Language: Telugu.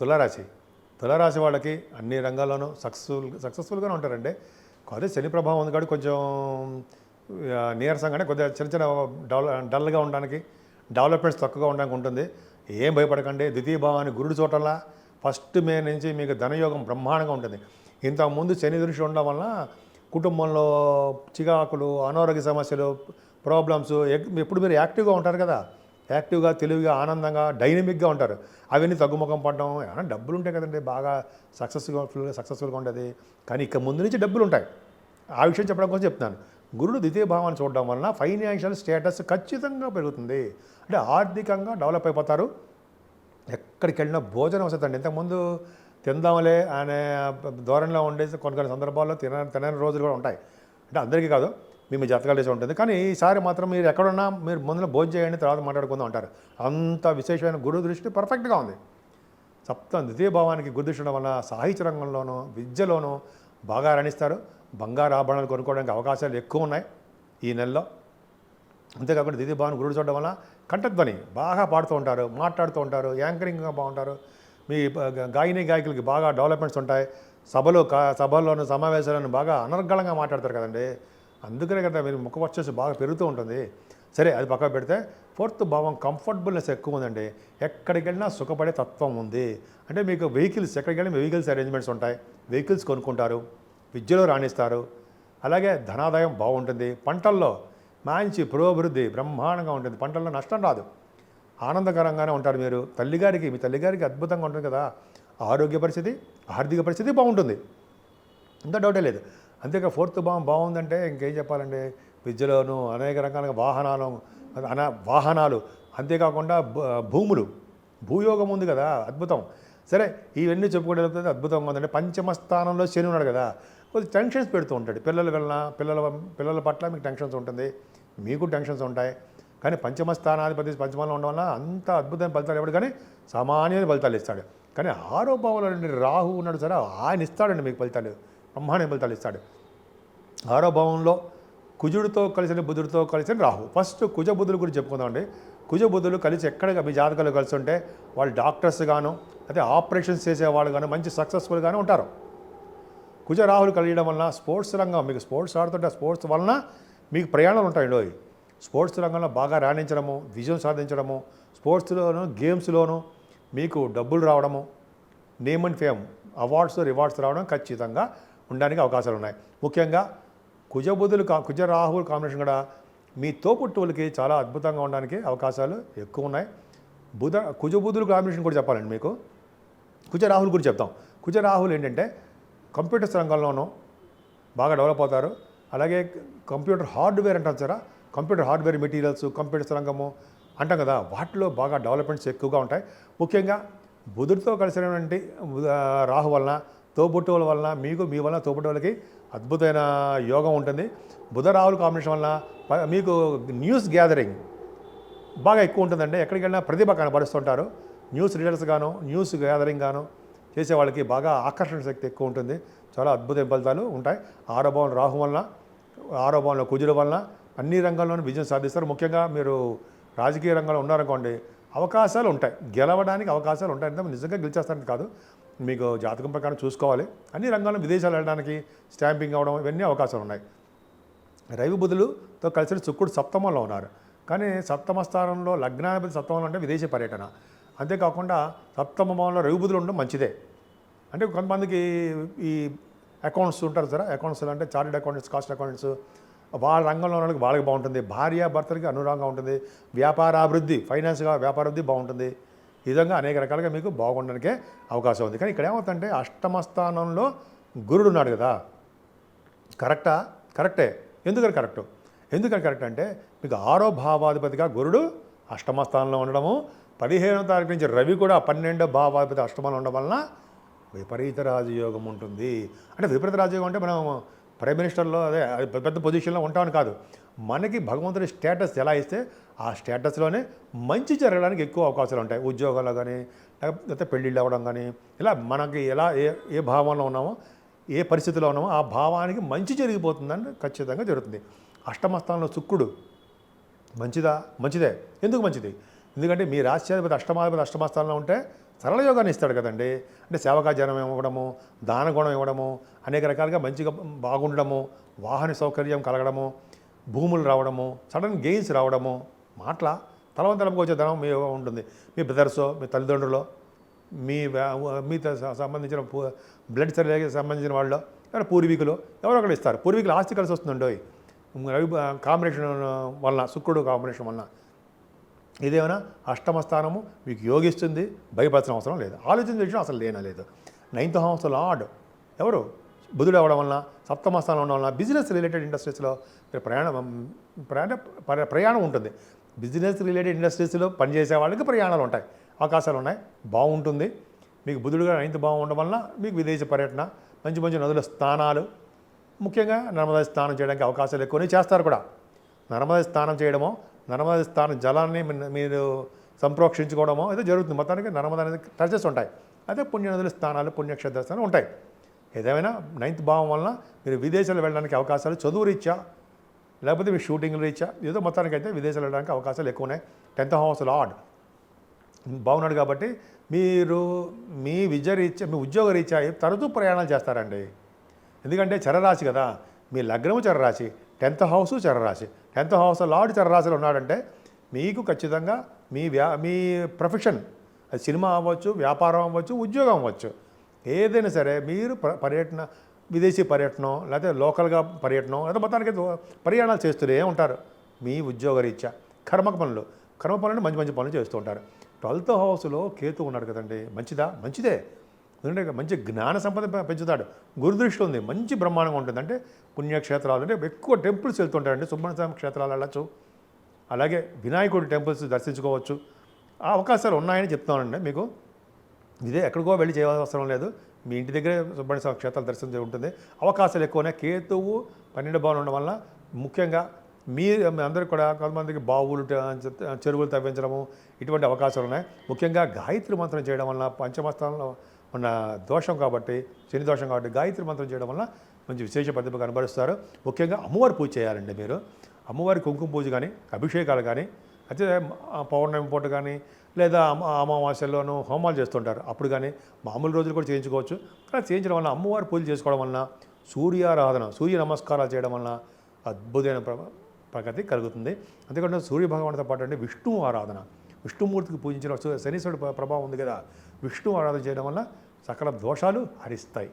తులారాశి. తులారాశి వాళ్ళకి అన్ని రంగాల్లోనూ సక్సెస్ఫుల్ సక్సెస్ఫుల్గానే ఉంటారండి. అదే శని ప్రభావం ఉంది కాబట్టి కొంచెం నీరసంగానే కొద్దిగా చిన్న చిన్న డెవల డల్గా ఉండడానికి డెవలప్మెంట్స్ తక్కువగా ఉండడానికి ఉంటుంది. ఏం భయపడకండి. ద్వితీయ భావాన్ని గురుడు చోటల్లా ఫస్ట్ మే నుంచి మీకు ధనయోగం బ్రహ్మాండంగా ఉంటుంది. ఇంతకుముందు శని దృష్టి ఉండడం వలన కుటుంబంలో చికాకులు అనారోగ్య సమస్యలు ప్రాబ్లమ్స్ ఎప్పుడు మీరు యాక్టివ్గా ఉంటారు కదా. యాక్టివ్గా తెలివిగా ఆనందంగా డైనమిక్గా ఉంటారు. అవన్నీ తగ్గుముఖం పడడం ఏమన్నా డబ్బులు ఉంటాయి కదండి బాగా సక్సెస్ఫుల్గా సక్సెస్ఫుల్గా ఉంటుంది కానీ ఇక ముందు నుంచి డబ్బులు ఉంటాయి ఆ విషయం చెప్పడం కోసం చెప్తున్నాను. గురుడు ద్వితీయ భావాన్ని చూడడం వలన ఫైనాన్షియల్ స్టేటస్ ఖచ్చితంగా పెరుగుతుంది. అంటే ఆర్థికంగా డెవలప్ అయిపోతారు. ఎక్కడికి వెళ్ళినా భోజనం వస్తుందండి. ఇంతకుముందు తిందాంలే అనే ధోరణిలో ఉండేసి కొన్ని కొన్ని సందర్భాల్లో తిన తినని రోజులు కూడా ఉంటాయి. అంటే అందరికీ కాదు. మేము మీ జాతకాలు వేసి ఉంటుంది. కానీ ఈసారి మాత్రం మీరు ఎక్కడున్నా మీరు ముందులో భోజనం చేయండి తర్వాత మాట్లాడుకుందాం అంటారు. అంత విశేషమైన గురు దృష్టి పర్ఫెక్ట్గా ఉంది. సప్తం ద్వితీయ భావానికి గురు దృష్టి ఉండడం వల్ల సాహిత్య రంగంలోనూ విద్యలోనూ బాగా రాణిస్తారు. బంగారు ఆభరణాలు కొనుక్కోవడానికి అవకాశాలు ఎక్కువ ఉన్నాయి ఈ నెలలో. అంతేకాకుండా ద్వితీయ భావన గురుడు చూడడం వల్ల కంఠధ్వని బాగా పాడుతూ ఉంటారు మాట్లాడుతూ ఉంటారు యాంకరింగ్గా బాగుంటారు. మీ గాయని గాయకులకి బాగా డెవలప్మెంట్స్ ఉంటాయి. సభలో సభల్లోనూ సమావేశాలను బాగా అనర్గళంగా మాట్లాడతారు కదండి. అందుకనే కదా మీరు ముఖ వచ్చేసి బాగా పెరుగుతూ ఉంటుంది. సరే అది పక్కన పెడితే ఫోర్త్ భావం కంఫర్టబుల్నెస్ ఎక్కువ ఉందండి. ఎక్కడికి వెళ్ళినా సుఖపడే తత్వం ఉంది. అంటే మీకు వెహికల్స్ ఎక్కడికి వెళ్ళినా వెహికల్స్ అరేంజ్మెంట్స్ ఉంటాయి. వెహికల్స్ కొనుక్కుంటారు విద్యలో రాణిస్తారు. అలాగే ధనాదాయం బాగుంటుంది. పంటల్లో మంచి పురోభివృద్ధి బ్రహ్మాండంగా ఉంటుంది. పంటల్లో నష్టం రాదు. ఆనందకరంగానే ఉంటారు మీరు. తల్లిగారికి మీ తల్లిగారికి అద్భుతంగా ఉంటుంది కదా. ఆరోగ్య పరిస్థితి ఆర్థిక పరిస్థితి బాగుంటుంది. ఇంత డౌటే లేదు. అంతేకా ఫోర్త్ భావం బాగుందంటే ఇంకేం చెప్పాలండి? విద్యలోను అనేక రకాలుగా వాహనాలు అన వాహనాలు అంతేకాకుండా భూ- భూములు. భూయోగం ఉంది కదా అద్భుతం. సరే ఇవన్నీ చెప్పుకోవడం అద్భుతంగా ఉందంటే పంచమ స్థానంలో శని ఉన్నాడు కదా కొద్ది టెన్షన్స్ పెడుతూ ఉంటాడు. పిల్లలు వెళ్ళినా పిల్లల పిల్లల పట్ల మీకు టెన్షన్స్ ఉంటుంది. మీకు టెన్షన్స్ ఉంటాయి. కానీ పంచమ స్థానాధిపతి పంచమంలో ఉండడం వల్ల అంత అద్భుతమైన ఫలితాలు ఇవ్వడు కానీ సామాన్యమైన ఫలితాలు ఇస్తాడు. కానీ ఆరో భావంలో రాహు ఉన్నాడు సరే ఆయన ఇస్తాడండి మీకు ఫలితాలు. బ్రహ్మాండ ఫలితాలు ఇస్తాడు. ఆరో భావంలో కుజుడితో కలిసిన బుధుడితో కలిసిన రాహు. ఫస్ట్ కుజ బుధుల గురించి చెప్పుకుందామండి. కుజ బుధులు కలిసి ఎక్కడ మీ జాతకాలు కలిసి ఉంటే వాళ్ళు డాక్టర్స్ గాను అదే ఆపరేషన్స్ చేసేవాళ్ళు గాను మంచి సక్సెస్ఫుల్గానే ఉంటారు. కుజ రాహులు వలన స్పోర్ట్స్ రంగం మీకు స్పోర్ట్స్ ఆడుతుంటే స్పోర్ట్స్ వలన మీకు ప్రయాణాలు ఉంటాయండి అవి స్పోర్ట్స్ రంగంలో బాగా రాణించడము విజయం సాధించడము స్పోర్ట్స్లోను గేమ్స్లోను మీకు డబ్బులు రావడము name and fame awards rewards రావడం ఖచ్చితంగా ఉండడానికి అవకాశాలు ఉన్నాయి. ముఖ్యంగా కుజబుధులు కా కుజ కాంబినేషన్ కూడా మీ తోపుట్టువులకి చాలా అద్భుతంగా ఉండడానికి అవకాశాలు ఎక్కువ ఉన్నాయి. బుధ కుజబుధులు కాంబినేషన్ కూడా చెప్పాలండి మీకు. కుజరాహుల్ గురించి చెప్తాం. కుజరాహుల్ ఏంటంటే కంప్యూటర్స్ రంగంలోనూ బాగా డెవలప్ అవుతారు. అలాగే కంప్యూటర్ హార్డ్వేర్ అంటారు సారా కంప్యూటర్ హార్డ్వేర్ మెటీరియల్స్ కంప్యూటర్స్ రంగము అంటాం కదా వాటిలో బాగా డెవలప్మెంట్స్ ఎక్కువగా ఉంటాయి. ముఖ్యంగా బుధుడితో కలిసినటువంటి రాహు వలన తోబుట్టువుల వలన మీకు మీ వలన తోబుట్టువులకి అద్భుతమైన యోగం ఉంటుంది. బుధ రావుల కాంబినేషన్ వలన ప- మీకు న్యూస్ గ్యాదరింగ్ బాగా ఎక్కువ ఉంటుందండి. ఎక్కడికి వెళ్ళినా ప్రతిభ కనబరుస్తుంటారు. న్యూస్ రీడర్స్ గాను న్యూస్ గ్యాదరింగ్ గాను చేసే వాళ్ళకి బాగా ఆకర్షణ శక్తి ఎక్కువ ఉంటుంది. చాలా అద్భుతమైన ఫలితాలు ఉంటాయి. ఆరో భవన్ రాహు వలన ఆరో భావంలో కుజుల వలన అన్ని రంగాల్లోనూ విజయం సాధిస్తారు. ముఖ్యంగా మీరు రాజకీయ రంగంలో ఉన్నారనుకోండి అవకాశాలు ఉంటాయి. గెలవడానికి అవకాశాలు ఉంటాయి. అంటే నిజంగా గెలిచేస్తారని కాదు. మీకు జాతకం ప్రకారం చూసుకోవాలి. అన్ని రంగాల్లో విదేశాలు వెళ్ళడానికి స్టాంపింగ్ అవ్వడం ఇవన్నీ అవకాశాలు ఉన్నాయి. రవి బుధులుతో కలిసి శుక్రుడు సప్తమంలో ఉన్నారు. కానీ సప్తమ స్థానంలో లగ్నాధిపతి సప్తమంలో అంటే విదేశీ పర్యటన. అంతేకాకుండా సప్తమ రవి బుధులు ఉండడం మంచిదే. అంటే కొంతమందికి ఈ అకౌంట్స్ ఉంటారు సార్. అకౌంట్స్ అంటే చార్టెడ్ అకౌంటెంట్స్ కాస్ట్ అకౌంటెంట్స్ వాళ్ళ రంగంలో ఉన్న వాళ్ళకి వాళ్ళకి బాగుంటుంది. భార్య భర్తలకి అనురాగంగా ఉంటుంది. వ్యాపారాభివృద్ధి ఫైనాన్స్గా వ్యాపారాభివృద్ధి బాగుంటుంది. ఈ విధంగా అనేక రకాలుగా మీకు బాగుండడానికే అవకాశం ఉంది. కానీ ఇక్కడ ఏమవుతుందంటే అష్టమ స్థానంలో గురుడు ఉన్నాడు కదా. కరెక్టా? కరెక్టే. ఎందుకని కరెక్ట్? ఎందుకని కరెక్ట్ అంటే మీకు ఆరో భావాధిపతిగా గురుడు అష్టమ స్థానంలో ఉండడము పదిహేనవ తారీఖు నుంచి రవి కూడా పన్నెండో భావాధిపతి అష్టమంలో ఉండడం వలన విపరీత రాజయోగం ఉంటుంది. అంటే విపరీత రాజయోగం అంటే మనం ప్రైమ్ మినిస్టర్లో అదే పెద్ద పెద్ద పొజిషన్లో ఉంటామని కాదు. మనకి భగవంతుడి స్టేటస్ ఎలా ఇస్తే ఆ స్టేటస్లోనే మంచి జరగడానికి ఎక్కువ అవకాశాలు ఉంటాయి. ఉద్యోగాల్లో కానీ లేకపోతే పెళ్ళిళ్ళు అవ్వడం కానీ ఇలా మనకి ఎలా ఏ ఏ భావంలో ఉన్నామో ఏ పరిస్థితిలో ఉన్నామో ఆ భావానికి మంచి జరిగిపోతుందని ఖచ్చితంగా జరుగుతుంది. అష్టమస్థానంలో శుక్రుడు మంచిదా? మంచిదే. ఎందుకు మంచిది? ఎందుకంటే మీ రాష్ట్రాధిపతి అష్టమాధిపతి అష్టమస్థానంలో ఉంటే సరళ యోగాన్ని ఇస్తాడు కదండి. అంటే సేవకాజనం ఇవ్వడము దాన గుణం ఇవ్వడము అనేక రకాలుగా మంచిగా బాగుండడము వాహన సౌకర్యం కలగడము భూములు రావడము సడన్ గెయిన్స్ రావడము మాటల తలవంతలంగా వచ్చే ధనం మీ ఉంటుంది. మీ బ్రదర్సో మీ తల్లిదండ్రులో మీ మీ మీతో సంబంధించిన బ్లడ్ సర్వేకి సంబంధించిన వాళ్ళు ఎవరైనా పూర్వీకులు ఎవరో ఒకరు ఇస్తారు. పూర్వీకులు ఆస్తి కలిసి వస్తుందండి రవి కాంబినేషన్ వలన శుక్రుడు కాంబినేషన్ వలన. ఇదేమైనా అష్టమ స్థానము మీకు యోగిస్తుంది భయపడాల్సిన అవసరం లేదు. ఆలోచన విషయం అసలు లేనా లేదు. నైన్త్ హౌస్ లార్డ్ ఎవరు? బుధుడు అవ్వడం వలన సప్తమ స్థానం ఉండడం వలన బిజినెస్ రిలేటెడ్ ఇండస్ట్రీస్లో మీరు ప్రయాణం ప్రయాణ ప్రయాణం ఉంటుంది. బిజినెస్ రిలేటెడ్ ఇండస్ట్రీస్లో పనిచేసే వాళ్ళకి ప్రయాణాలు ఉంటాయి. అవకాశాలు ఉన్నాయి. బాగుంటుంది. మీకు బుధుడుగా నైన్త్ బాగుండడం వలన మీకు విదేశీ పర్యటన మంచి మంచి నదుల స్థానాలు ముఖ్యంగా నర్మదా స్నానం చేయడానికి అవకాశాలు ఎక్కువనే చేస్తారు కూడా. నర్మదా స్నానం చేయడమో నర్మదా స్థానం జలాన్ని మీరు సంప్రోక్షించుకోవడమో ఏదో జరుగుతుంది. మొత్తానికి నర్మదా అనేది టచెస్ ఉంటాయి. అదే పుణ్యనదుల స్థానాలు పుణ్యక్షేత్ర స్థానాలు ఉంటాయి. ఏదేమైనా నైన్త్ భావం వలన మీరు విదేశాలు వెళ్ళడానికి అవకాశాలు చదువు రీత్యా లేకపోతే మీ షూటింగ్ రీత్యా ఏదో మొత్తానికి అయితే విదేశాలు వెళ్ళడానికి అవకాశాలు ఎక్కువ ఉన్నాయి. Tenth house lord. బాగున్నాడు కాబట్టి మీరు మీ విద్య రీత్యా మీ ఉద్యోగ రీత్యా తరచూ ప్రయాణాలు చేస్తారండి. ఎందుకంటే చరరాశి కదా. మీ లగ్నము చరరాశి. టెన్త్ హౌస్ చరరాశి టెన్త్ హౌస్ లార్డ్ చరరాశిలో ఉన్నాడంటే మీకు ఖచ్చితంగా మీ వ్యా మీ ప్రొఫెషన్. అది సినిమా అవ్వచ్చు వ్యాపారం అవ్వచ్చు ఉద్యోగం అవ్వచ్చు. ఏదైనా సరే మీరు ప- పర్యటన విదేశీ పర్యటనం లేకపోతే లోకల్గా పర్యటనం లేదా మొత్తానికి పర్యాణాలు చేస్తూనే ఉంటారు. మీ ఉద్యోగ రీత్యా కర్మక పనులు. కర్మ పనులు మంచి మంచి పనులు చేస్తూ ఉంటారు. ట్వెల్త్ హౌస్లో కేతు ఉన్నాడు కదండి. మంచిదా? మంచిదే. ఎందుకంటే మంచి జ్ఞాన సంపద పెంచుతాడు. గురుదృష్టి ఉంది. మంచి బ్రహ్మాండంగా ఉంటుంది. అంటే పుణ్యక్షేత్రాలు అంటే ఎక్కువ టెంపుల్స్ వెళ్తుంటారండి సుబ్రహ్మణ్య స్వామి క్షేత్రాలు వెళ్ళచ్చు. అలాగే వినాయకుడి టెంపుల్స్ దర్శించుకోవచ్చు. ఆ అవకాశాలు ఉన్నాయని చెప్తున్నానండి మీకు. ఇదే ఎక్కడికో వెళ్ళి చేయవలసిన అవసరం లేదు. మీ ఇంటి దగ్గరే సుబ్రహ్మణ్య స్వామి క్షేత్రాలు దర్శనం ఉంటుంది. అవకాశాలు ఎక్కువనే. కేతువు పన్నెండు భవనం ఉండడం వల్ల ముఖ్యంగా మీ అందరికి కూడా కొంతమందికి బావులు చెరువులు తవ్వించడము ఇటువంటి అవకాశాలు ఉన్నాయి. ముఖ్యంగా గాయత్రి మంత్రం చేయడం వల్ల పంచమస్థానంలో ఉన్న దోషం కాబట్టి శని దోషం కాబట్టి గాయత్రి మంత్రం చేయడం వల్ల మంచి విశేష ప్రతిభ కనబరుస్తారు. ముఖ్యంగా అమ్మవారి పూజ చేయాలండి మీరు. అమ్మవారి కుంకుమ పూజ కానీ అభిషేకాలు కానీ అయితే పౌర్ణమి పూట కానీ లేదా అమావాస్యలోనూ హోమాలు చేస్తుంటారు. అప్పుడు కానీ మామూలు రోజులు కూడా చేయించుకోవచ్చు. అలా చేయించడం వల్ల అమ్మవారి పూజలు చేసుకోవడం వలన సూర్యారాధన సూర్య నమస్కారాలు చేయడం వలన అద్భుతమైన ప్ర ప్రగతి కలుగుతుంది. అంతేకాకుండా సూర్య భగవానుడితో పాటు అంటే విష్ణు ఆరాధన. విష్ణుమూర్తికి పూజించిన శనీశ్వరుడు ప్రభావం ఉంది కదా. విష్ణు ఆరాధన చేయడం వల్ల సకల దోషాలు హరిస్తాయి.